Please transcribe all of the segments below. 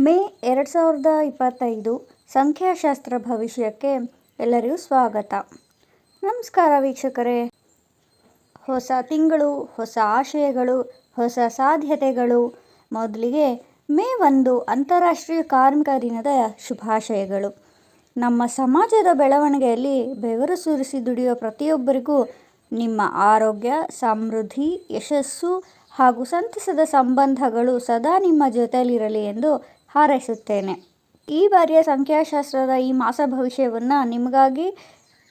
ಮೇ ಎರಡು ಸಾವಿರದ ಇಪ್ಪತ್ತೈದು ಸಂಖ್ಯಾಶಾಸ್ತ್ರ ಭವಿಷ್ಯಕ್ಕೆ ಎಲ್ಲರಿಗೂ ಸ್ವಾಗತ. ನಮಸ್ಕಾರ ವೀಕ್ಷಕರೇ. ಹೊಸ ತಿಂಗಳು, ಹೊಸ ಆಶಯಗಳು, ಹೊಸ ಸಾಧ್ಯತೆಗಳು. ಮೊದಲಿಗೆ ಮೇ ಒಂದು ಅಂತಾರಾಷ್ಟ್ರೀಯ ಕಾರ್ಮಿಕ ದಿನದ ಶುಭಾಶಯಗಳು. ನಮ್ಮ ಸಮಾಜದ ಬೆಳವಣಿಗೆಯಲ್ಲಿ ಬೆವರು ಸುರಿಸಿ ದುಡಿಯುವ ಪ್ರತಿಯೊಬ್ಬರಿಗೂ ನಿಮ್ಮ ಆರೋಗ್ಯ, ಸಮೃದ್ಧಿ, ಯಶಸ್ಸು ಹಾಗೂ ಸಂತಸದ ಸಂಬಂಧಗಳು ಸದಾ ನಿಮ್ಮ ಜೊತೆಯಲ್ಲಿರಲಿ ಎಂದು ಹಾರೈಸುತ್ತೇನೆ. ಈ ಬಾರಿಯ ಸಂಖ್ಯಾಶಾಸ್ತ್ರದ ಈ ಮಾಸ ಭವಿಷ್ಯವನ್ನು ನಿಮಗಾಗಿ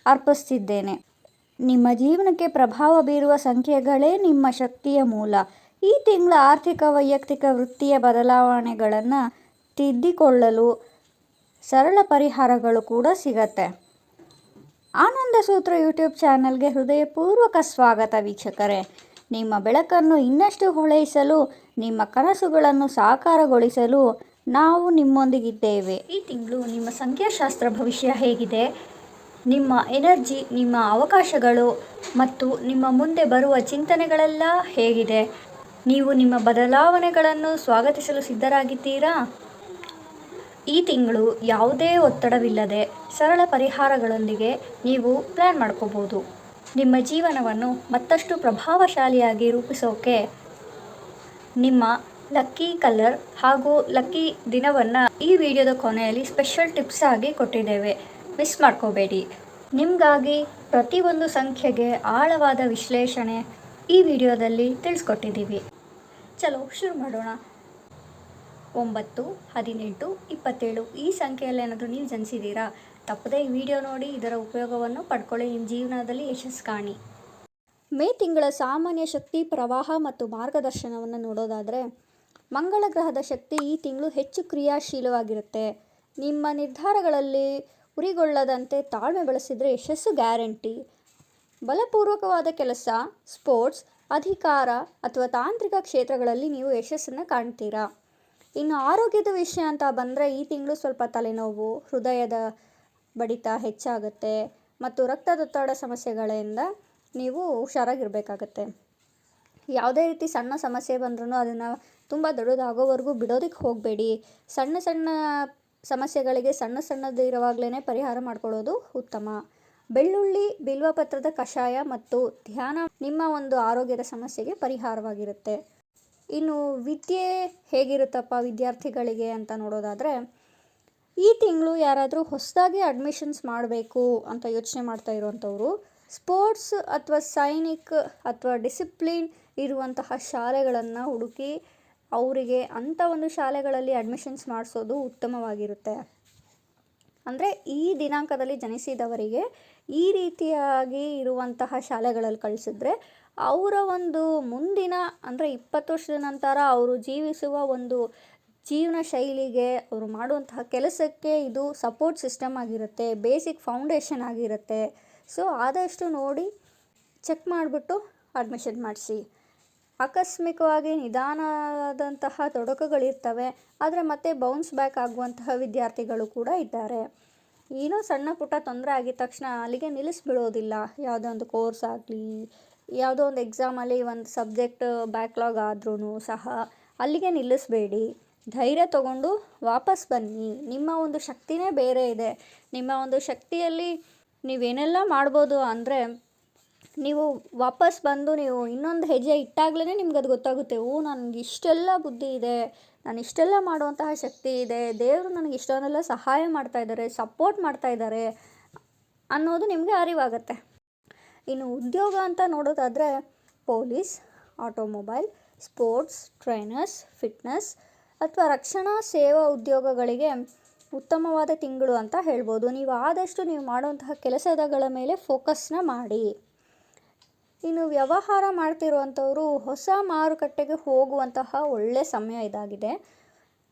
ಅರ್ಪಿಸ್ತಿದ್ದೇನೆ. ನಿಮ್ಮ ಜೀವನಕ್ಕೆ ಪ್ರಭಾವ ಬೀರುವ ಸಂಖ್ಯೆಗಳೇ ನಿಮ್ಮ ಶಕ್ತಿಯ ಮೂಲ. ಈ ತಿಂಗಳ ಆರ್ಥಿಕ, ವೈಯಕ್ತಿಕ ವೃತ್ತಿಯ ಬದಲಾವಣೆಗಳನ್ನು ತಿದ್ದಿಕೊಳ್ಳಲು ಸರಳ ಪರಿಹಾರಗಳು ಕೂಡ ಸಿಗತ್ತೆ. ಆನಂದ ಸೂತ್ರ ಯೂಟ್ಯೂಬ್ ಚಾನಲ್ಗೆ ಹೃದಯಪೂರ್ವಕ ಸ್ವಾಗತ ವೀಕ್ಷಕರೇ. ನಿಮ್ಮ ಬೆಳಕನ್ನು ಇನ್ನಷ್ಟು ಹೊಳೆಯಿಸಲು, ನಿಮ್ಮ ಕನಸುಗಳನ್ನು ಸಾಕಾರಗೊಳಿಸಲು ನಾವು ನಿಮ್ಮೊಂದಿಗಿದ್ದೇವೆ. ಈ ತಿಂಗಳು ನಿಮ್ಮ ಸಂಖ್ಯಾಶಾಸ್ತ್ರ ಭವಿಷ್ಯ ಹೇಗಿದೆ? ನಿಮ್ಮ ಎನರ್ಜಿ, ನಿಮ್ಮ ಅವಕಾಶಗಳು ಮತ್ತು ನಿಮ್ಮ ಮುಂದೆ ಬರುವ ಚಿಂತನೆಗಳೆಲ್ಲ ಹೇಗಿದೆ? ನೀವು ನಿಮ್ಮ ಬದಲಾವಣೆಗಳನ್ನು ಸ್ವಾಗತಿಸಲು ಸಿದ್ಧರಾಗಿದ್ದೀರಾ? ಈ ತಿಂಗಳು ಯಾವುದೇ ಒತ್ತಡವಿಲ್ಲದೆ ಸರಳ ಪರಿಹಾರಗಳೊಂದಿಗೆ ನೀವು ಪ್ಲ್ಯಾನ್ ಮಾಡ್ಕೋಬೋದು. ನಿಮ್ಮ ಜೀವನವನ್ನು ಮತ್ತಷ್ಟು ಪ್ರಭಾವಶಾಲಿಯಾಗಿ ರೂಪಿಸೋಕೆ ನಿಮ್ಮ ಲಕ್ಕಿ ಕಲರ್ ಹಾಗೂ ಲಕ್ಕಿ ದಿನವನ್ನು ಈ ವಿಡಿಯೋದ ಕೊನೆಯಲ್ಲಿ ಸ್ಪೆಷಲ್ ಟಿಪ್ಸ್ ಆಗಿ ಕೊಟ್ಟಿದ್ದೇವೆ. ಮಿಸ್ ಮಾಡ್ಕೋಬೇಡಿ. ನಿಮಗಾಗಿ ಪ್ರತಿಯೊಂದು ಸಂಖ್ಯೆಗೆ ಆಳವಾದ ವಿಶ್ಲೇಷಣೆ ಈ ವಿಡಿಯೋದಲ್ಲಿ ತಿಳಿಸ್ಕೊಟ್ಟಿದ್ದೀವಿ. ಚಲೋ, ಶುರು ಮಾಡೋಣ. ಒಂಬತ್ತು, ಹದಿನೆಂಟು, ಇಪ್ಪತ್ತೇಳು ಈ ಸಂಖ್ಯೆಯಲ್ಲಿ ಏನಾದರೂ ನೀವು ಜನಿಸಿದ್ದೀರಾ? ತಪ್ಪದೇ ಈ ವಿಡಿಯೋ ನೋಡಿ, ಇದರ ಉಪಯೋಗವನ್ನು ಪಡ್ಕೊಳ್ಳಿ. ನಿಮ್ಮ ಜೀವನದಲ್ಲಿ ಯಶಸ್ಸು ಕಾಣಿ. ಮೇ ತಿಂಗಳ ಸಾಮಾನ್ಯ ಶಕ್ತಿ, ಪ್ರವಾಹ ಮತ್ತು ಮಾರ್ಗದರ್ಶನವನ್ನು ನೋಡೋದಾದರೆ ಮಂಗಳ ಗ್ರಹದ ಶಕ್ತಿ ಈ ತಿಂಗಳು ಹೆಚ್ಚು ಕ್ರಿಯಾಶೀಲವಾಗಿರುತ್ತೆ. ನಿಮ್ಮ ನಿರ್ಧಾರಗಳಲ್ಲಿ ಉರಿಗೊಳ್ಳದಂತೆ ತಾಳ್ಮೆ ಬಳಸಿದರೆ ಯಶಸ್ಸು ಗ್ಯಾರಂಟಿ. ಬಲಪೂರ್ವಕವಾದ ಕೆಲಸ, ಸ್ಪೋರ್ಟ್ಸ್, ಅಧಿಕಾರ ಅಥವಾ ತಾಂತ್ರಿಕ ಕ್ಷೇತ್ರಗಳಲ್ಲಿ ನೀವು ಯಶಸ್ಸನ್ನು ಕಾಣ್ತೀರಾ? ಇನ್ನು ಆರೋಗ್ಯದ ವಿಷಯ ಅಂತ ಬಂದರೆ ಈ ತಿಂಗಳು ಸ್ವಲ್ಪ ತಲೆನೋವು, ಹೃದಯದ ಬಡಿತ ಹೆಚ್ಚಾಗುತ್ತೆ ಮತ್ತು ರಕ್ತದೊತ್ತಡ ಸಮಸ್ಯೆಗಳಿಂದ ನೀವು ಹುಷಾರಾಗಿರಬೇಕಾಗತ್ತೆ. ಯಾವುದೇ ರೀತಿ ಸಣ್ಣ ಸಮಸ್ಯೆ ಬಂದ್ರೂ ಅದನ್ನು ತುಂಬ ದೊಡ್ಡದಾಗೋವರೆಗೂ ಬಿಡೋದಕ್ಕೆ ಹೋಗಬೇಡಿ. ಸಣ್ಣ ಸಣ್ಣ ಸಮಸ್ಯೆಗಳಿಗೆ ಸಣ್ಣ ಸಣ್ಣದಿರುವಾಗಲೇ ಪರಿಹಾರ ಮಾಡ್ಕೊಳ್ಳೋದು ಉತ್ತಮ. ಬೆಳ್ಳುಳ್ಳಿ ಬಿಲ್ವಪತ್ರದ ಕಷಾಯ ಮತ್ತು ಧ್ಯಾನ ನಿಮ್ಮ ಒಂದು ಆರೋಗ್ಯದ ಸಮಸ್ಯೆಗೆ ಪರಿಹಾರವಾಗಿರುತ್ತೆ. ಇನ್ನು ವಿದ್ಯೆ ಹೇಗಿರುತ್ತಪ್ಪ ವಿದ್ಯಾರ್ಥಿಗಳಿಗೆ ಅಂತ ನೋಡೋದಾದರೆ, ಈ ತಿಂಗಳು ಯಾರಾದರೂ ಹೊಸದಾಗಿ ಅಡ್ಮಿಷನ್ಸ್ ಮಾಡಬೇಕು ಅಂತ ಯೋಚನೆ ಮಾಡ್ತಾ ಇರುವಂಥವ್ರು ಸ್ಪೋರ್ಟ್ಸ್ ಅಥವಾ ಸೈನಿಕ್ ಅಥವಾ ಡಿಸಿಪ್ಲಿನ್ ಇರುವಂತಹ ಶಾಲೆಗಳನ್ನು ಹುಡುಕಿ ಅವರಿಗೆ ಅಂಥ ಒಂದು ಶಾಲೆಗಳಲ್ಲಿ ಅಡ್ಮಿಷನ್ಸ್ ಮಾಡಿಸೋದು ಉತ್ತಮವಾಗಿರುತ್ತೆ. ಅಂದರೆ ಈ ದಿನಾಂಕದಲ್ಲಿ ಜನಿಸಿದವರಿಗೆ ಈ ರೀತಿಯಾಗಿ ಇರುವಂತಹ ಶಾಲೆಗಳಲ್ಲಿ ಕಳಿಸಿದ್ರೆ ಅವರ ಒಂದು ಮುಂದಿನ ಅಂದರೆ ಇಪ್ಪತ್ತು ವರ್ಷದ ನಂತರ ಅವರು ಜೀವಿಸುವ ಒಂದು ಜೀವನ ಶೈಲಿಗೆ ಅವರು ಮಾಡುವಂತಹ ಕೆಲಸಕ್ಕೆ ಇದು ಸಪೋರ್ಟ್ ಸಿಸ್ಟಮ್ ಆಗಿರುತ್ತೆ ಬೇಸಿಕ್ ಫೌಂಡೇಶನ್ ಆಗಿರುತ್ತೆ. ಸೊ ಆದಷ್ಟು ನೋಡಿ ಚೆಕ್ ಮಾಡಿಬಿಟ್ಟು ಅಡ್ಮಿಷನ್ ಮಾಡಿಸಿ. ಆಕಸ್ಮಿಕವಾಗಿ ನಿಧಾನವಾದಂತಹ ತೊಡಕುಗಳಿರ್ತವೆ, ಆದರೆ ಮತ್ತೆ ಬೌನ್ಸ್ ಬ್ಯಾಕ್ ಆಗುವಂತಹ ವಿದ್ಯಾರ್ಥಿಗಳು ಕೂಡ ಇದ್ದಾರೆ. ಏನೋ ಸಣ್ಣ ಪುಟ್ಟ ತೊಂದರೆ ಆಗಿದ ತಕ್ಷಣ ಅಲ್ಲಿಗೆ ನಿಲ್ಲಿಸ್ಬಿಡೋದಿಲ್ಲ. ಯಾವುದೋ ಒಂದು ಕೋರ್ಸ್ ಆಗಲಿ, ಯಾವುದೋ ಒಂದು ಎಕ್ಸಾಮಲ್ಲಿ ಒಂದು ಸಬ್ಜೆಕ್ಟ್ ಬ್ಯಾಕ್ಲಾಗ್ ಆದ್ರೂ ಸಹ ಅಲ್ಲಿಗೆ ನಿಲ್ಲಿಸಬೇಡಿ. ಧೈರ್ಯ ತಗೊಂಡು ವಾಪಸ್ ಬನ್ನಿ. ನಿಮ್ಮ ಒಂದು ಶಕ್ತಿನೇ ಬೇರೆ ಇದೆ. ನಿಮ್ಮ ಒಂದು ಶಕ್ತಿಯಲ್ಲಿ ನೀವೇನೆಲ್ಲ ಮಾಡ್ಬೋದು ಅಂದರೆ ನೀವು ವಾಪಸ್ ಬಂದು ನೀವು ಇನ್ನೊಂದು ಹೆಜ್ಜೆ ಇಟ್ಟಾಗಲೇ ನಿಮ್ಗೆ ಅದು ಗೊತ್ತಾಗುತ್ತೆ, ಓ ನನಗೆ ಇಷ್ಟೆಲ್ಲ ಬುದ್ಧಿ ಇದೆ, ನಾನು ಇಷ್ಟೆಲ್ಲ ಮಾಡುವಂತಹ ಶಕ್ತಿ ಇದೆ, ದೇವರು ನನಗೆ ಇಷ್ಟೊಂದೆಲ್ಲ ಸಹಾಯ ಮಾಡ್ತಾ ಇದ್ದಾರೆ ಸಪೋರ್ಟ್ ಮಾಡ್ತಾ ಇದ್ದಾರೆ ಅನ್ನೋದು ನಿಮಗೆ ಅರಿವಾಗುತ್ತೆ. ಇನ್ನು ಉದ್ಯೋಗ ಅಂತ ನೋಡೋದಾದರೆ police, automobile, sports, trainers, fitness ಅಥವಾ ರಕ್ಷಣಾ ಸೇವಾ ಉದ್ಯೋಗಗಳಿಗೆ ಉತ್ತಮವಾದ ತಿಂಗಳು ಅಂತ ಹೇಳ್ಬೋದು. ನೀವು ಆದಷ್ಟು ನೀವು ಮಾಡುವಂತಹ ಕೆಲಸಗಳ ಮೇಲೆ ಫೋಕಸ್ನ ಮಾಡಿ. ಇನ್ನು ವ್ಯವಹಾರ ಮಾಡ್ತಿರುವಂಥವರು ಹೊಸ ಮಾರುಕಟ್ಟೆಗೆ ಹೋಗುವಂತಹ ಒಳ್ಳೆಯ ಸಮಯ ಇದಾಗಿದೆ.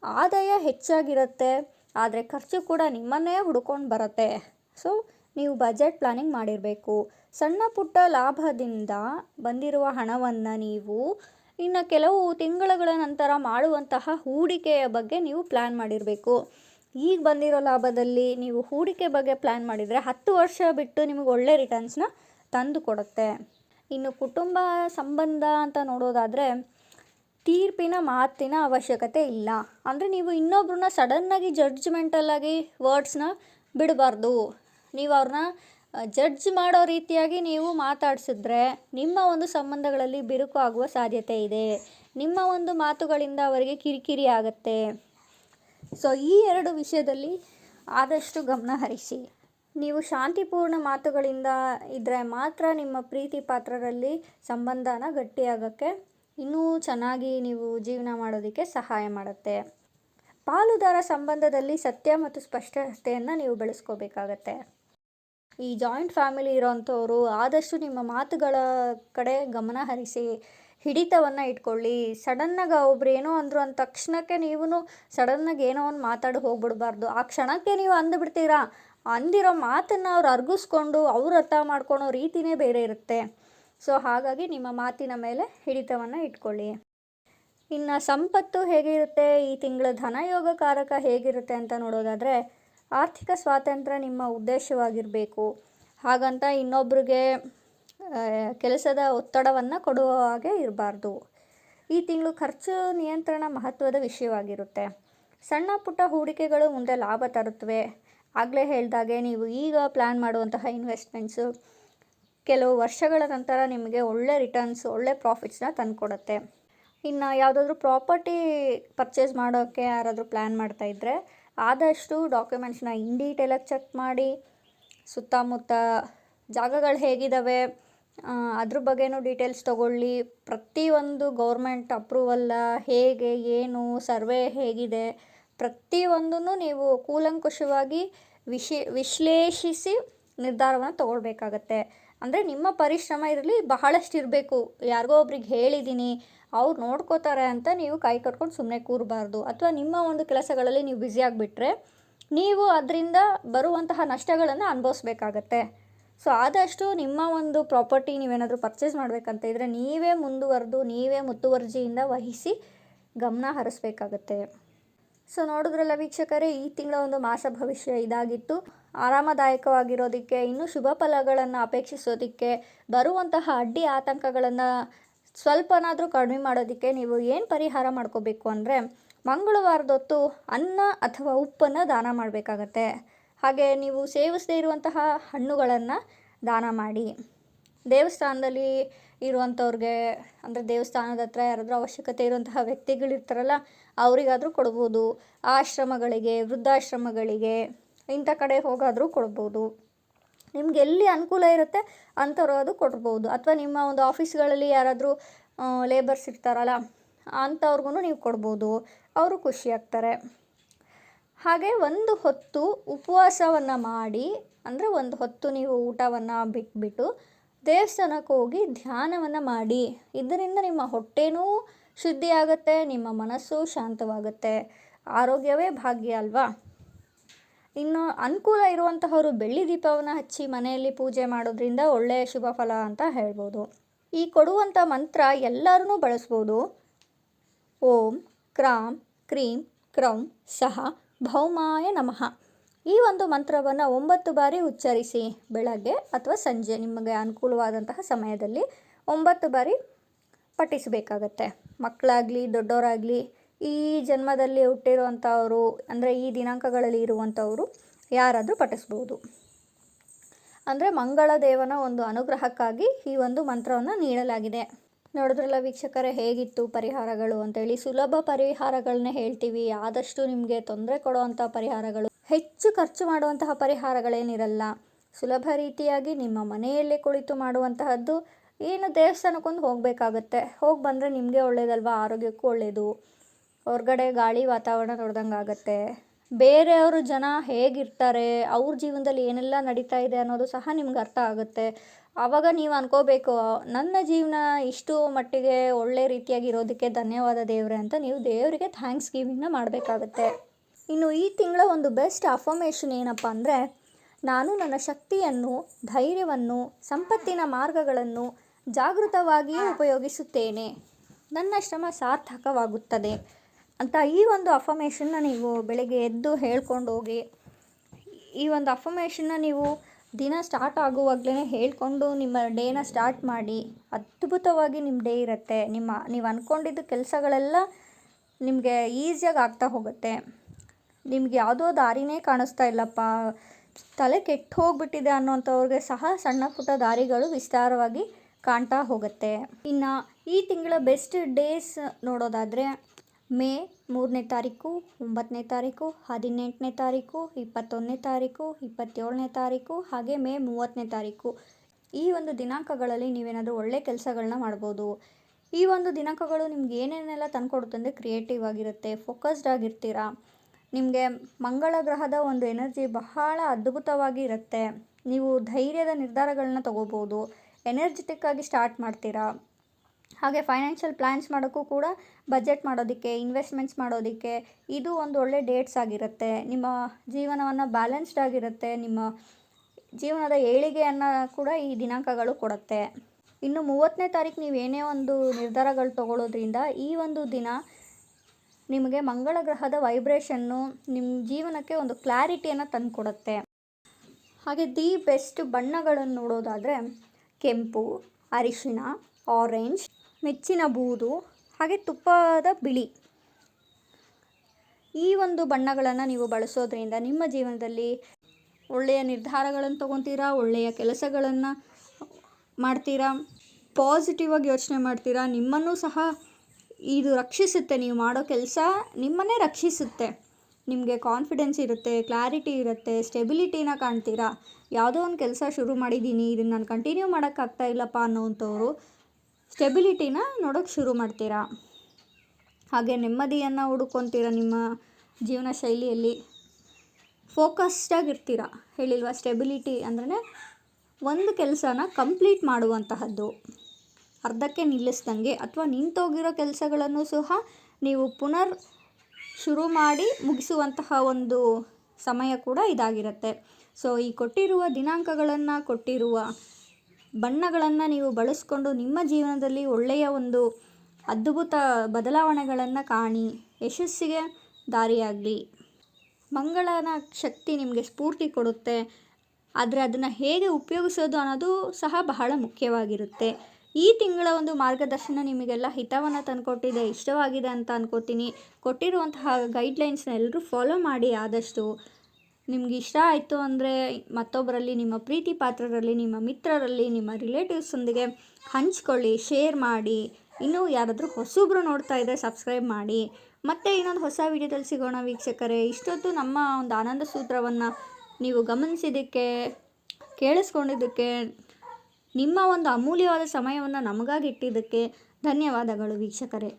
ಆದಾಯ ಹೆಚ್ಚಾಗಿರುತ್ತೆ, ಆದರೆ ಖರ್ಚು ಕೂಡ ನಿಮ್ಮನ್ನೇ ಹುಡ್ಕೊಂಡು ಬರುತ್ತೆ. ಸೊ ನೀವು ಬಜೆಟ್ ಪ್ಲಾನಿಂಗ್ ಮಾಡಿರಬೇಕು. ಸಣ್ಣ ಪುಟ್ಟ ಲಾಭದಿಂದ ಬಂದಿರುವ ಹಣವನ್ನು ನೀವು ಇನ್ನು ಕೆಲವು ತಿಂಗಳುಗಳ ನಂತರ ಮಾಡುವಂತಹ ಹೂಡಿಕೆಯ ಬಗ್ಗೆ ನೀವು ಪ್ಲ್ಯಾನ್ ಮಾಡಿರಬೇಕು. ಈಗ ಬಂದಿರೋ ಲಾಭದಲ್ಲಿ ನೀವು ಹೂಡಿಕೆ ಬಗ್ಗೆ ಪ್ಲ್ಯಾನ್ ಮಾಡಿದರೆ ಹತ್ತು ವರ್ಷ ಬಿಟ್ಟು ನಿಮಗೆ ಒಳ್ಳೆ ರಿಟರ್ನ್ಸ್ನ ತಂದು ಕೊಡುತ್ತೆ. ಇನ್ನು ಕುಟುಂಬ ಸಂಬಂಧ ಅಂತ ನೋಡೋದಾದರೆ ತೀರ್ಪಿನ ಮಾತಿನ ಅವಶ್ಯಕತೆ ಇಲ್ಲ. ಅಂದರೆ ನೀವು ಇನ್ನೊಬ್ರನ್ನ ಸಡನ್ನಾಗಿ ಜಡ್ಜ್ಮೆಂಟಲ್ಲಾಗಿ ವರ್ಡ್ಸ್ನ ಬಿಡಬಾರ್ದು. ನೀವು ಅವ್ರನ್ನ ಜಡ್ಜ್ ಮಾಡೋ ರೀತಿಯಾಗಿ ನೀವು ಮಾತಾಡಿಸಿದ್ರೆ ನಿಮ್ಮ ಒಂದು ಸಂಬಂಧಗಳಲ್ಲಿ ಬಿರುಕು ಆಗುವ ಸಾಧ್ಯತೆ ಇದೆ. ನಿಮ್ಮ ಒಂದು ಮಾತುಗಳಿಂದ ಅವರಿಗೆ ಕಿರಿಕಿರಿ ಆಗುತ್ತೆ. ಸೊ, ಈ ಎರಡು ವಿಷಯದಲ್ಲಿ ಆದಷ್ಟು ಗಮನ ಹರಿಸಿ. ನೀವು ಶಾಂತಿಪೂರ್ಣ ಮಾತುಗಳಿಂದ ಇದ್ದರೆ ಮಾತ್ರ ನಿಮ್ಮ ಪ್ರೀತಿ ಪಾತ್ರರಲ್ಲಿ ಸಂಬಂಧನ ಗಟ್ಟಿಯಾಗೋಕ್ಕೆ ಇನ್ನೂ ಚೆನ್ನಾಗಿ ನೀವು ಜೀವನ ಮಾಡೋದಕ್ಕೆ ಸಹಾಯ ಮಾಡುತ್ತೆ. ಪಾಲುದಾರ ಸಂಬಂಧದಲ್ಲಿ ಸತ್ಯ ಮತ್ತು ಸ್ಪಷ್ಟತೆಯನ್ನು ನೀವು ಬೆಳೆಸ್ಕೋಬೇಕಾಗತ್ತೆ. ಈ ಜಾಯಿಂಟ್ ಫ್ಯಾಮಿಲಿ ಇರೋಂಥವ್ರು ಆದಷ್ಟು ನಿಮ್ಮ ಮಾತುಗಳ ಕಡೆ ಗಮನ ಹರಿಸಿ, ಹಿಡಿತವನ್ನು ಇಟ್ಕೊಳ್ಳಿ. ಸಡನ್ನಾಗಿ ಒಬ್ರು ಏನೋ ಅಂದರು ಅಂದ ತಕ್ಷಣಕ್ಕೆ ನೀವು ಸಡನ್ನಾಗಿ ಏನೋ ಒಂದು ಮಾತಾಡಿ ಹೋಗ್ಬಿಡ್ಬಾರ್ದು. ಆ ಕ್ಷಣಕ್ಕೆ ನೀವು ಅಂದುಬಿಡ್ತೀರಾ? ಅಂದಿರೋ ಮಾತನ್ನು ಅವ್ರು ಅರ್ಗಿಸ್ಕೊಂಡು ಅವ್ರು ಅರ್ಥ ಮಾಡ್ಕೊಳೋ ರೀತಿನೇ ಬೇರೆ ಇರುತ್ತೆ. ಸೊ ಹಾಗಾಗಿ ನಿಮ್ಮ ಮಾತಿನ ಮೇಲೆ ಹಿಡಿತವನ್ನು ಇಟ್ಕೊಳ್ಳಿ. ಇನ್ನು ಸಂಪತ್ತು ಹೇಗಿರುತ್ತೆ? ಈ ತಿಂಗಳ ಧನಯೋಗ ಕಾರಕ ಹೇಗಿರುತ್ತೆ ಅಂತ ನೋಡೋದಾದರೆ, ಆರ್ಥಿಕ ಸ್ವಾತಂತ್ರ್ಯ ನಿಮ್ಮ ಉದ್ದೇಶವಾಗಿರಬೇಕು. ಹಾಗಂತ ಇನ್ನೊಬ್ರಿಗೆ ಕೆಲಸದ ಒತ್ತಡವನ್ನು ಕೊಡುವ ಹಾಗೆ ಇರಬಾರ್ದು. ಈ ತಿಂಗಳು ಖರ್ಚು ನಿಯಂತ್ರಣ ಮಹತ್ವದ ವಿಷಯವಾಗಿರುತ್ತೆ. ಸಣ್ಣ ಪುಟ್ಟ ಹೂಡಿಕೆಗಳು ಮುಂದೆ ಲಾಭ ತರುತ್ತವೆ ಆಗಲೇ ಹೇಳಿದಾಗೆ ನೀವು ಈಗ ಪ್ಲ್ಯಾನ್ ಮಾಡುವಂತಹ ಇನ್ವೆಸ್ಟ್ಮೆಂಟ್ಸು ಕೆಲವು ವರ್ಷಗಳ ನಂತರ ನಿಮಗೆ ಒಳ್ಳೆ ರಿಟರ್ನ್ಸ್ ಒಳ್ಳೆ ಪ್ರಾಫಿಟ್ಸ್ನ ತಂದುಕೊಡುತ್ತೆ. ಇನ್ನು ಯಾವುದಾದ್ರೂ ಪ್ರಾಪರ್ಟಿ ಪರ್ಚೇಸ್ ಮಾಡೋಕ್ಕೆ ಯಾರಾದರೂ ಪ್ಲ್ಯಾನ್ ಮಾಡ್ತಾಯಿದ್ರೆ ಆದಷ್ಟು ಡಾಕ್ಯುಮೆಂಟ್ಸ್ನ ಇನ್ ಡೀಟೇಲಾಗಿ ಚೆಕ್ ಮಾಡಿ. ಸುತ್ತಮುತ್ತ ಜಾಗಗಳು ಹೇಗಿದ್ದಾವೆ ಅದ್ರ ಬಗ್ಗೆನೂ ಡೀಟೇಲ್ಸ್ ತೊಗೊಳ್ಳಿ. ಪ್ರತಿಯೊಂದು ಗೌರ್ಮೆಂಟ್ ಅಪ್ರೂವಲ್ಲ ಹೇಗೆ, ಏನು ಸರ್ವೆ ಹೇಗಿದೆ ಪ್ರತಿಯೊಂದೂ ನೀವು ಕೂಲಂಕುಷವಾಗಿ ವಿಶಿ, ವಿಶ್ಲೇಷಿಸಿ ನಿರ್ಧಾರವನ್ನು ತಗೊಳ್ಬೇಕಾಗತ್ತೆ. ಅಂದರೆ ನಿಮ್ಮ ಪರಿಶ್ರಮ ಇರಲಿ ಬಹಳಷ್ಟು ಇರಬೇಕು ಯಾರಿಗೋ ಒಬ್ರಿಗೆ ಹೇಳಿದ್ದೀನಿ ಅವ್ರು ನೋಡ್ಕೋತಾರೆ ಅಂತ ನೀವು ಕೈ ಕಟ್ಕೊಂಡು ಸುಮ್ಮನೆ ಕೂರಬಾರ್ದು. ಅಥವಾ ನಿಮ್ಮ ಒಂದು ಕೆಲಸಗಳಲ್ಲಿ ನೀವು ಬ್ಯುಸಿ ಆಗಿಬಿಟ್ರೆ ನೀವು ಅದರಿಂದ ಬರುವಂತಹ ನಷ್ಟಗಳನ್ನು ಅನುಭವಿಸ್ಬೇಕಾಗತ್ತೆ. ಸೊ, ಆದಷ್ಟು ನಿಮ್ಮ ಒಂದು ಪ್ರಾಪರ್ಟಿ ನೀವೇನಾದರೂ ಪರ್ಚೇಸ್ ಮಾಡಬೇಕಂತ ಇದ್ದರೆ ನೀವೇ ಮುಂದುವರೆದು, ನೀವೇ ಮುತುವರ್ಜಿಯಿಂದ ವಹಿಸಿ ಗಮನ ಹರಿಸ್ಬೇಕಾಗತ್ತೆ. ಸೊ ನೋಡಿದ್ರಲ್ಲ ವೀಕ್ಷಕರೇ, ಈ ತಿಂಗಳ ಒಂದು ಮಾಸ ಭವಿಷ್ಯ ಇದಾಗಿತ್ತು. ಆರಾಮದಾಯಕವಾಗಿರೋದಕ್ಕೆ, ಇನ್ನೂ ಶುಭ ಫಲಗಳನ್ನು ಅಪೇಕ್ಷಿಸೋದಕ್ಕೆ, ಬರುವಂತಹ ಅಡ್ಡಿ ಆತಂಕಗಳನ್ನು ಸ್ವಲ್ಪನಾದರೂ ಕಡಿಮೆ ಮಾಡೋದಕ್ಕೆ ನೀವು ಏನು ಪರಿಹಾರ ಮಾಡ್ಕೋಬೇಕು ಅಂದರೆ, ಮಂಗಳವಾರದೊತ್ತು ಅನ್ನ ಅಥವಾ ಉಪ್ಪನ್ನು ದಾನ ಮಾಡಬೇಕಾಗತ್ತೆ. ಹಾಗೆ ನೀವು ಸೇವಿಸದೇ ಇರುವಂತಹ ಹಣ್ಣುಗಳನ್ನು ದಾನ ಮಾಡಿ. ದೇವಸ್ಥಾನದಲ್ಲಿ ಇರುವಂಥವ್ರಿಗೆ, ಅಂದರೆ ದೇವಸ್ಥಾನದ ಹತ್ರ ಯಾರಾದರೂ ಅವಶ್ಯಕತೆ ಇರುವಂತಹ ವ್ಯಕ್ತಿಗಳಿರ್ತಾರಲ್ಲ, ಅವರಿಗಾದರೂ ಕೊಡ್ಬೋದು. ಆಶ್ರಮಗಳಿಗೆ, ವೃದ್ಧಾಶ್ರಮಗಳಿಗೆ, ಇಂಥ ಕಡೆ ಹೋಗಾದರೂ ಕೊಡ್ಬೋದು. ನಿಮ್ಗೆ ಎಲ್ಲಿ ಅನುಕೂಲ ಇರುತ್ತೆ, ಅಂಥವ್ರು ಅದು ಕೊಡ್ಬೋದು. ಅಥವಾ ನಿಮ್ಮ ಒಂದು ಆಫೀಸ್ಗಳಲ್ಲಿ ಯಾರಾದರೂ ಲೇಬರ್ಸ್ ಇರ್ತಾರಲ್ಲ ಅಂಥವ್ರಿಗೂ ನೀವು ಕೊಡ್ಬೋದು. ಅವರು ಖುಷಿಯಾಗ್ತಾರೆ ಹಾಗೆ ಒಂದು ಹೊತ್ತು ಉಪವಾಸವನ್ನು ಮಾಡಿ, ಅಂದರೆ ಒಂದು ಹೊತ್ತು ನೀವು ಊಟವನ್ನು ಬಿಟ್ಬಿಟ್ಟು ದೇವಸ್ಥಾನಕ್ಕೆ ಹೋಗಿ ಧ್ಯಾನವನ್ನು ಮಾಡಿ. ಇದರಿಂದ ನಿಮ್ಮ ಹೊಟ್ಟೆನೂ ಶುದ್ಧಿಯಾಗುತ್ತೆ, ನಿಮ್ಮ ಮನಸ್ಸು ಶಾಂತವಾಗುತ್ತೆ. ಆರೋಗ್ಯವೇ ಭಾಗ್ಯ ಅಲ್ವಾ? ಇನ್ನು ಅನುಕೂಲ ಇರುವಂತಹವರು ಬೆಳ್ಳಿ ದೀಪವನ್ನು ಹಚ್ಚಿ ಮನೆಯಲ್ಲಿ ಪೂಜೆ ಮಾಡೋದ್ರಿಂದ ಒಳ್ಳೆಯ ಶುಭ ಫಲ ಅಂತ ಹೇಳ್ಬೋದು. ಈ ಕೊಡುವಂಥ ಮಂತ್ರ ಎಲ್ಲರೂ ಬಳಸ್ಬೋದು. ಓಂ, ಕ್ರಾಂ, ಕ್ರೀಂ, ಕ್ರೌಂ ಸಹ ಭೌಮಾಯ ನಮಃ. ಈ ಒಂದು ಮಂತ್ರವನ್ನು ಒಂಬತ್ತು ಬಾರಿ ಉಚ್ಚರಿಸಿ ಬೆಳಗ್ಗೆ ಅಥವಾ ಸಂಜೆ ನಿಮಗೆ ಅನುಕೂಲವಾದಂತಹ ಸಮಯದಲ್ಲಿ ಒಂಬತ್ತು ಬಾರಿ ಪಠಿಸಬೇಕಾಗತ್ತೆ. ಮಕ್ಕಳಾಗಲಿ ದೊಡ್ಡವರಾಗಲಿ ಈ ಜನ್ಮದಲ್ಲಿ ಹುಟ್ಟಿರುವಂಥವರು, ಅಂದರೆ ಈ ದಿನಾಂಕಗಳಲ್ಲಿ ಇರುವಂಥವರು ಯಾರಾದರೂ ಪಠಿಸ್ಬೋದು. ಅಂದರೆ ಮಂಗಳ ದೇವನ ಒಂದು ಅನುಗ್ರಹಕ್ಕಾಗಿ ಈ ಒಂದು ಮಂತ್ರವನ್ನು ನೀಡಲಾಗಿದೆ. ನೋಡಿದ್ರಲ್ಲ ವೀಕ್ಷಕರೇ, ಹೇಗಿತ್ತು ಪರಿಹಾರಗಳು ಅಂತೇಳಿ. ಸುಲಭ ಪರಿಹಾರಗಳನ್ನೇ ಹೇಳ್ತೀವಿ. ಆದಷ್ಟು ನಿಮಗೆ ತೊಂದರೆ ಕೊಡುವಂಥ ಪರಿಹಾರಗಳು ಹೆಚ್ಚು ಖರ್ಚು ಮಾಡುವಂತಹ ಪರಿಹಾರಗಳೇನಿರಲ್ಲ. ಸುಲಭ ರೀತಿಯಾಗಿ ನಿಮ್ಮ ಮನೆಯಲ್ಲೇ ಕುಳಿತು ಮಾಡುವಂತಹದ್ದು ಏನು ದೇವಸ್ಥಾನಕ್ಕೊಂದು ಹೋಗಬೇಕಾಗತ್ತೆ. ಹೋಗಿ ಬಂದರೆ ನಿಮಗೆ ಒಳ್ಳೇದಲ್ವಾ? ಆರೋಗ್ಯಕ್ಕೂ ಒಳ್ಳೆಯದು ಹೊರಗಡೆ ಗಾಳಿ ವಾತಾವರಣ ನೋಡ್ದಂಗೆ ಆಗುತ್ತೆ. ಬೇರೆಯವರು ಜನ ಹೇಗಿರ್ತಾರೆ? ಅವ್ರ ಜೀವನದಲ್ಲಿ ಏನೆಲ್ಲ ನಡೀತಾ ಇದೆ ಅನ್ನೋದು ಸಹ ನಿಮ್ಗೆ ಅರ್ಥ ಆಗುತ್ತೆ. ಆವಾಗ ನೀವು ಅನ್ಕೋಬೇಕು, ನನ್ನ ಜೀವನ ಇಷ್ಟು ಮಟ್ಟಿಗೆ ಒಳ್ಳೆ ರೀತಿಯಾಗಿ ಇರೋದಕ್ಕೆ ಧನ್ಯವಾದ ದೇವರೇ ಅಂತ ನೀವು ದೇವರಿಗೆ ಥ್ಯಾಂಕ್ಸ್ ಗಿವಿಂಗ್ನ ಮಾಡಬೇಕಾಗತ್ತೆ. ಇನ್ನು ಈ ತಿಂಗಳ ಒಂದು ಬೆಸ್ಟ್ ಅಫರ್ಮೇಷನ್ ಏನಪ್ಪ ಅಂದರೆ, ನಾನು ನನ್ನ ಶಕ್ತಿಯನ್ನು, ಧೈರ್ಯವನ್ನು, ಸಂಪತ್ತಿನ ಮಾರ್ಗಗಳನ್ನು ಜಾಗೃತವಾಗಿಯೇ ಉಪಯೋಗಿಸುತ್ತೇನೆ. ನನ್ನ ಶ್ರಮ ಸಾರ್ಥಕವಾಗುತ್ತದೆ ಅಂತ ಈ ಒಂದು ಅಫರ್ಮೇಷನ್ನ ನೀವು ಬೆಳಗ್ಗೆ ಎದ್ದು ಹೇಳ್ಕೊಂಡು ಹೋಗಿ, ಈ ಒಂದು ಅಫರ್ಮೇಷನ್ನ ನೀವು ದಿನ ಸ್ಟಾರ್ಟ್ ಆಗುವಾಗಲೇ ಹೇಳಿಕೊಂಡು ನಿಮ್ಮ ಡೇನ ಸ್ಟಾರ್ಟ್ ಮಾಡಿ, ಅದ್ಭುತವಾಗಿ ನಿಮ್ಮ ಡೇ ಇರುತ್ತೆ. ನಿಮ್ಮ, ನೀವು ಅಂದ್ಕೊಂಡಿದ್ದ ಕೆಲಸಗಳೆಲ್ಲ ನಿಮಗೆ ಈಸಿಯಾಗಿ ಆಗ್ತಾ ಹೋಗುತ್ತೆ. ನಿಮ್ಗೆ ಯಾವುದೋ ದಾರಿನೇ ಕಾಣಿಸ್ತಾ ಇಲ್ಲಪ್ಪ. ತಲೆ ಕೆಟ್ಟು ಹೋಗ್ಬಿಟ್ಟಿದೆ ಅನ್ನೋಂಥವ್ರಿಗೆ ಸಹ ಸಣ್ಣ ಪುಟ್ಟ ದಾರಿಗಳು ವಿಸ್ತಾರವಾಗಿ ಕಾಣ್ತಾ ಹೋಗುತ್ತೆ. ಇನ್ನು ಈ ತಿಂಗಳ ಬೆಸ್ಟ್ ಡೇಸ್ ನೋಡೋದಾದರೆ ಮೇ ಮೂರನೇ ತಾರೀಕು ಒಂಬತ್ತನೇ ತಾರೀಕು, ಹದಿನೆಂಟನೇ ತಾರೀಕು, ಇಪ್ಪತ್ತೊಂದನೇ ತಾರೀಕು, ಇಪ್ಪತ್ತೇಳನೇ ತಾರೀಕು, ಹಾಗೆ ಮೇ ಮೂವತ್ತನೇ ತಾರೀಕು. ಈ ಒಂದು ದಿನಾಂಕಗಳಲ್ಲಿ ನೀವೇನಾದರೂ ಒಳ್ಳೆ ಕೆಲಸಗಳನ್ನ ಮಾಡ್ಬೋದು. ಈ ಒಂದು ದಿನಾಂಕಗಳು ನಿಮ್ಗೆ ಏನೇನೆಲ್ಲ ತಂದ್ಕೊಡುತ್ತೆ ಅಂದರೆ ಕ್ರಿಯೇಟಿವ್ ಆಗಿರುತ್ತೆ ಫೋಕಸ್ಡ್ ಆಗಿರ್ತೀರಾ. ನಿಮಗೆ ಮಂಗಳ ಗ್ರಹದ ಒಂದು ಎನರ್ಜಿ ಬಹಳ ಅದ್ಭುತವಾಗಿ ಇರುತ್ತೆ. ನೀವು ಧೈರ್ಯದ ನಿರ್ಧಾರಗಳನ್ನ ತಗೋಬೋದು. ಎನರ್ಜೆಟಿಕ್ ಆಗಿ ಸ್ಟಾರ್ಟ್ ಮಾಡ್ತೀರಾ. ಹಾಗೆ ಫೈನಾನ್ಷಿಯಲ್ ಪ್ಲ್ಯಾನ್ಸ್ ಮಾಡೋಕ್ಕೂ ಕೂಡ ಬಜೆಟ್ ಮಾಡೋದಕ್ಕೆ, ಇನ್ವೆಸ್ಟ್ಮೆಂಟ್ಸ್ ಮಾಡೋದಕ್ಕೆ ಇದು ಒಂದು ಒಳ್ಳೆ ಡೇಟ್ಸ್ ಆಗಿರುತ್ತೆ. ನಿಮ್ಮ ಜೀವನವನ್ನು ಬ್ಯಾಲೆನ್ಸ್ಡ್ ಆಗಿರುತ್ತೆ. ನಿಮ್ಮ ಜೀವನದ ಏಳಿಗೆಯನ್ನು ಕೂಡ ಈ ದಿನಾಂಕಗಳು ಕೊಡುತ್ತೆ. ಇನ್ನು ಮೂವತ್ತನೇ ತಾರೀಕು ನೀವು ಏನೇ ಒಂದು ನಿರ್ಧಾರಗಳು ತಗೊಳ್ಳೋದ್ರಿಂದ ಈ ಒಂದು ದಿನ ನಿಮಗೆ ಮಂಗಳ ಗ್ರಹದ ವೈಬ್ರೇಷನ್ನು ನಿಮ್ಮ ಜೀವನಕ್ಕೆ ಒಂದು ಕ್ಲಾರಿಟಿಯನ್ನು ತಂದುಕೊಡುತ್ತೆ. ಹಾಗೆ ದಿ ಬೆಸ್ಟ್ ಬಣ್ಣಗಳನ್ನು ನೋಡೋದಾದರೆ ಕೆಂಪು ಅರಿಶಿನ ಆರೆಂಜ್ ಮೆಚ್ಚಿನ ಬೂದು, ಹಾಗೆ ತುಪ್ಪದ ಬಿಳಿ. ಈ ಒಂದು ಬಣ್ಣಗಳನ್ನು ನೀವು ಬಳಸೋದ್ರಿಂದ ನಿಮ್ಮ ಜೀವನದಲ್ಲಿ ಒಳ್ಳೆಯ ನಿರ್ಧಾರಗಳನ್ನು ತೊಗೊತೀರಾ, ಒಳ್ಳೆಯ ಕೆಲಸಗಳನ್ನು ಮಾಡ್ತೀರಾ ಪಾಸಿಟಿವ್ ಆಗಿ ಯೋಚನೆ ಮಾಡ್ತೀರಾ, ನಿಮ್ಮನ್ನು ಸಹ ಇದು ರಕ್ಷಿಸುತ್ತೆ, ನೀವು ಮಾಡೋ ಕೆಲಸ ನಿಮ್ಮನ್ನೇ ರಕ್ಷಿಸುತ್ತೆ. ನಿಮಗೆ ಕಾನ್ಫಿಡೆನ್ಸ್ ಇರುತ್ತೆ ಕ್ಲಾರಿಟಿ ಇರುತ್ತೆ ಸ್ಟೆಬಿಲಿಟಿನ ಕಾಣ್ತೀರಾ? ಯಾವುದೋ ಒಂದು ಕೆಲಸ ಶುರು ಮಾಡಿದ್ದೀನಿ, ಇದನ್ನು ನಾನು ಕಂಟಿನ್ಯೂ ಮಾಡೋಕ್ಕಾಗ್ತಾ ಇಲ್ಲಪ್ಪ ಅನ್ನೋವಂಥವ್ರು ಸ್ಟೆಬಿಲಿಟಿನ ನೋಡೋಕ್ಕೆ ಶುರು ಮಾಡ್ತೀರಾ? ಹಾಗೆ ನೆಮ್ಮದಿಯನ್ನು ಹುಡುಕೊತೀರ ನಿಮ್ಮ ಜೀವನ ಶೈಲಿಯಲ್ಲಿ? ಫೋಕಸ್ಡಾಗಿರ್ತೀರ ಹೇಳಿಲ್ವಾ ಸ್ಟೆಬಿಲಿಟಿ ಅಂದ್ರೆ ಒಂದು ಕೆಲಸನ ಕಂಪ್ಲೀಟ್ ಮಾಡುವಂತಹದ್ದು. ಅರ್ಧಕ್ಕೆ ನಿಲ್ಲಿಸ್ದಂಗೆ ಅಥವಾ ನಿಂತೋಗಿರೋ ಕೆಲಸಗಳನ್ನು ಸಹ ನೀವು ಪುನರ್ ಶುರು ಮಾಡಿ ಮುಗಿಸುವಂತಹ ಒಂದು ಸಮಯ ಕೂಡ ಇದಾಗಿರುತ್ತೆ. ಸೊ ಈ ಕೊಟ್ಟಿರುವ ದಿನಾಂಕಗಳನ್ನು, ಕೊಟ್ಟಿರುವ ಬಣ್ಣಗಳನ್ನು ನೀವು ಬಳಸ್ಕೊಂಡು ನಿಮ್ಮ ಜೀವನದಲ್ಲಿ ಒಳ್ಳೆಯ ಒಂದು ಅದ್ಭುತ ಬದಲಾವಣೆಗಳನ್ನು ಕಾಣಿ. ಯಶಸ್ಸಿಗೆ ದಾರಿಯಾಗಲಿ. ಮಂಗಳನ ಶಕ್ತಿ ನಿಮಗೆ ಸ್ಫೂರ್ತಿ ಕೊಡುತ್ತೆ. ಆದರೆ ಅದನ್ನು ಹೇಗೆ ಉಪಯೋಗಿಸೋದು ಅನ್ನೋದು ಸಹ ಬಹಳ ಮುಖ್ಯವಾಗಿರುತ್ತೆ. ಈ ತಿಂಗಳ ಒಂದು ಮಾರ್ಗದರ್ಶನ ನಿಮಗೆಲ್ಲ ಹಿತವನ್ನು ತಂದುಕೊಟ್ಟಿದೆ, ಇಷ್ಟವಾಗಿದೆ ಅಂತ ಅನ್ಕೋತೀನಿ. ಕೊಟ್ಟಿರುವಂತಹ ಗೈಡ್ಲೈನ್ಸ್ನ ಎಲ್ಲರೂ ಫಾಲೋ ಮಾಡಿ ಆದಷ್ಟು ನಿಮ್ಗೆ ಇಷ್ಟ ಆಯಿತು ಅಂದರೆ ಮತ್ತೊಬ್ಬರಲ್ಲಿ ನಿಮ್ಮ ಪ್ರೀತಿ ಪಾತ್ರರಲ್ಲಿ, ನಿಮ್ಮ ಮಿತ್ರರಲ್ಲಿ, ನಿಮ್ಮ ರಿಲೇಟಿವ್ಸೊಂದಿಗೆ ಹಂಚ್ಕೊಳ್ಳಿ ಶೇರ್ ಮಾಡಿ. ಇನ್ನೂ ಯಾರಾದರೂ ಹೊಸಬ್ರು ನೋಡ್ತಾ ಇದ್ದರೆ ಸಬ್ಸ್ಕ್ರೈಬ್ ಮಾಡಿ. ಮತ್ತೆ ಇನ್ನೊಂದು ಹೊಸ ವಿಡಿಯೋದಲ್ಲಿ ಸಿಗೋಣ ವೀಕ್ಷಕರೇ. ಇಷ್ಟೊತ್ತು ನಮ್ಮ ಒಂದು ಆನಂದ ಸೂತ್ರವನ್ನು ನೀವು ಗಮನಿಸಿದ್ದಕ್ಕೆ, ಕೇಳಿಸ್ಕೊಂಡಿದ್ದಕ್ಕೆ ನಿಮ್ಮ ಒಂದು ಅಮೂಲ್ಯವಾದ ಸಮಯವನ್ನು ನಮಗಾಗಿ ಇಟ್ಟಿದ್ದಕ್ಕೆ ಧನ್ಯವಾದಗಳು ವೀಕ್ಷಕರೇ.